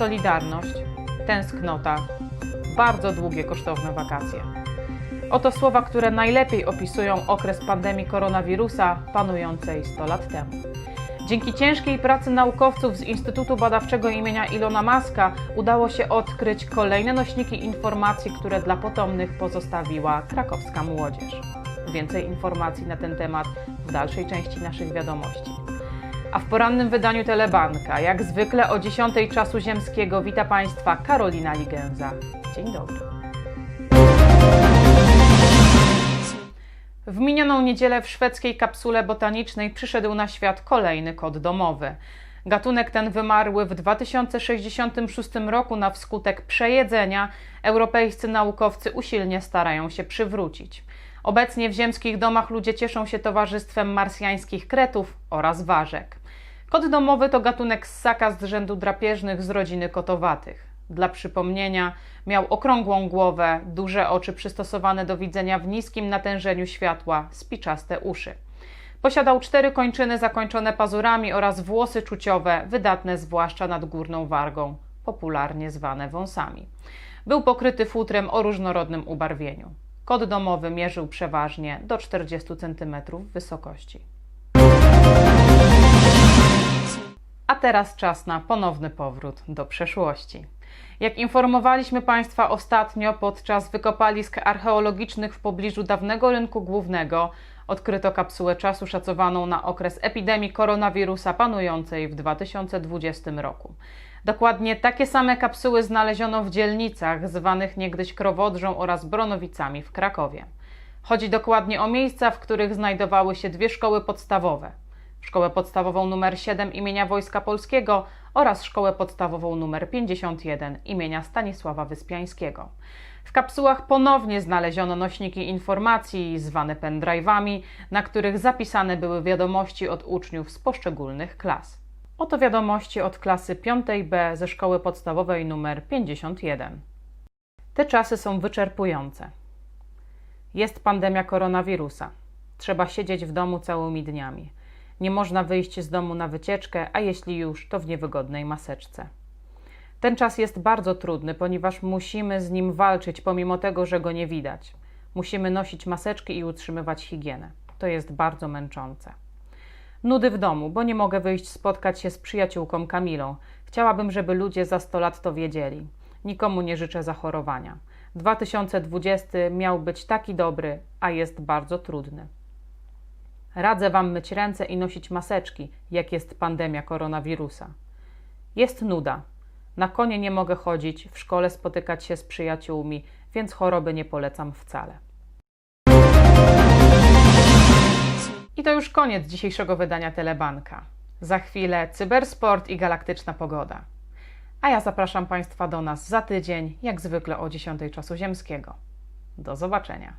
solidarność, tęsknota, bardzo długie, kosztowne wakacje. Oto słowa, które najlepiej opisują okres pandemii koronawirusa panującej 100 lat temu. Dzięki ciężkiej pracy naukowców z Instytutu Badawczego imienia Ilona Maska udało się odkryć kolejne nośniki informacji, które dla potomnych pozostawiła krakowska młodzież. Więcej informacji na ten temat w dalszej części naszych wiadomości. A w porannym wydaniu Telebanka, jak zwykle o 10 czasu ziemskiego, wita Państwa Karolina Ligęza. Dzień dobry. W minioną niedzielę w szwedzkiej kapsule botanicznej przyszedł na świat kolejny kot domowy. Gatunek ten wymarły w 2066 roku na wskutek przejedzenia. Europejscy naukowcy usilnie starają się przywrócić. Obecnie w ziemskich domach ludzie cieszą się towarzystwem marsjańskich kretów oraz ważek. Kot domowy to gatunek ssaka z rzędu drapieżnych z rodziny kotowatych. Dla przypomnienia, miał okrągłą głowę, duże oczy przystosowane do widzenia w niskim natężeniu światła, spiczaste uszy. Posiadał cztery kończyny zakończone pazurami oraz włosy czuciowe, wydatne zwłaszcza nad górną wargą, popularnie zwane wąsami. Był pokryty futrem o różnorodnym ubarwieniu. Kot domowy mierzył przeważnie do 40 cm wysokości. Teraz czas na ponowny powrót do przeszłości. Jak informowaliśmy Państwa ostatnio, podczas wykopalisk archeologicznych w pobliżu dawnego rynku głównego odkryto kapsułę czasu szacowaną na okres epidemii koronawirusa panującej w 2020 roku. Dokładnie takie same kapsuły znaleziono w dzielnicach zwanych niegdyś Krowodrzą oraz Bronowicami w Krakowie. Chodzi dokładnie o miejsca, w których znajdowały się dwie szkoły podstawowe. Szkołę podstawową nr 7 imienia Wojska Polskiego oraz Szkołę podstawową nr 51 imienia Stanisława Wyspiańskiego. W kapsułach ponownie znaleziono nośniki informacji zwane pendrive'ami, na których zapisane były wiadomości od uczniów z poszczególnych klas. Oto wiadomości od klasy 5B ze Szkoły podstawowej nr 51. Te czasy są wyczerpujące. Jest pandemia koronawirusa. Trzeba siedzieć w domu całymi dniami. Nie można wyjść z domu na wycieczkę, a jeśli już, to w niewygodnej maseczce. Ten czas jest bardzo trudny, ponieważ musimy z nim walczyć, pomimo tego, że go nie widać. Musimy nosić maseczki i utrzymywać higienę. To jest bardzo męczące. Nudy w domu, bo nie mogę wyjść spotkać się z przyjaciółką Kamilą. Chciałabym, żeby ludzie za 100 lat to wiedzieli. Nikomu nie życzę zachorowania. 2020 miał być taki dobry, a jest bardzo trudny. Radzę Wam myć ręce i nosić maseczki, jak jest pandemia koronawirusa. Jest nuda. Na konie nie mogę chodzić, w szkole spotykać się z przyjaciółmi, więc choroby nie polecam wcale. I to już koniec dzisiejszego wydania Telebanka. Za chwilę cybersport i galaktyczna pogoda. A ja zapraszam Państwa do nas za tydzień, jak zwykle o 10 czasu ziemskiego. Do zobaczenia.